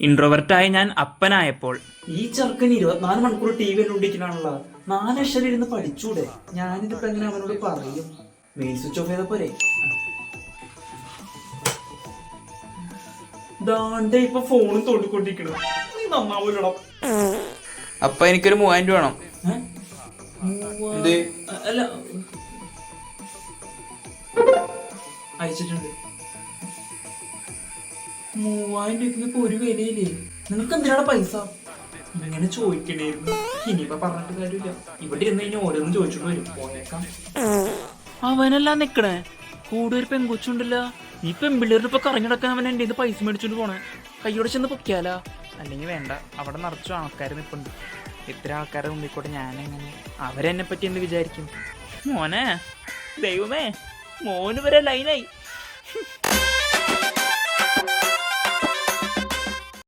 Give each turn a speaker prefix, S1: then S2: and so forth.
S1: ഇൻട്രോവർട്ടായ ഞാൻ അപ്പനായപ്പോൾ.
S2: ഈ ചെറുക്കൻ ഇരുപത്തിനാല് മണിക്കൂർ ടി വി കണ്ടുകൊണ്ടിരിക്കണാണല്ലോ നാല് അക്ഷരം ഇരുന്ന് പഠിച്ചൂടെ? ഞാനിതിപ്പോ എങ്ങനെ അവനോട് പറയും? മെയിൻ സ്വിച്ച് ഓഫ് ചെയ്ത പോരെ. ദാണ്ടെ ഇപ്പൊ ഫോണും തോണ്ടിക്കൊണ്ടിരിക്കണം. നീ നന്നാവൂലടാ
S1: അപ്പ എനിക്കൊരു മൂവായിരം രൂപ വേണം.
S2: ഏ?
S1: എന്ത്?
S2: അല്ല. അയച്ചിട്ടുണ്ട്. മൂവായിരം രൂപയ്ക്ക് ഇപ്പൊ ഒരു വിലയില്ലേ? നിങ്ങൾക്ക് എന്തിനാണ് പൈസ? ഇങ്ങനെ ചോദിക്കണേരുന്നു ഇനിയിപ്പൊ പറഞ്ഞിട്ട് കാര്യമില്ല. ഇവിടെ ഇരുന്ന് കഴിഞ്ഞാൽ ഓരോന്നും ചോദിച്ചോണ്ട് വരും. പോയേക്കാം
S1: അവനെല്ലാം നിക്കണേ. കൂടെ ഒരു പെങ്കൊച്ചുണ്ടല്ലോ. ഈ പെമ്പിള്ളേരുടെ ഇപ്പൊ കറങ്ങിടക്കാൻ അവൻ എന്റെ പൈസ മേടിച്ചോണ്ട് പോണേ. കയ്യോടെ ചെന്ന് പൊക്കിയാലാ? അല്ലെങ്കിൽ വേണ്ട. അവിടെ നിറച്ചു ആൾക്കാർ നിൽപ്പുണ്ട് ഇത്ര ആൾക്കാരെ മുമ്പിക്കോട്ടെ ഞാനെങ്ങനെ അവരെന്നെ പറ്റി എന്ത് വിചാരിക്കും? മോനെ. ദൈവമേ. മോന് വരെ ലൈനായി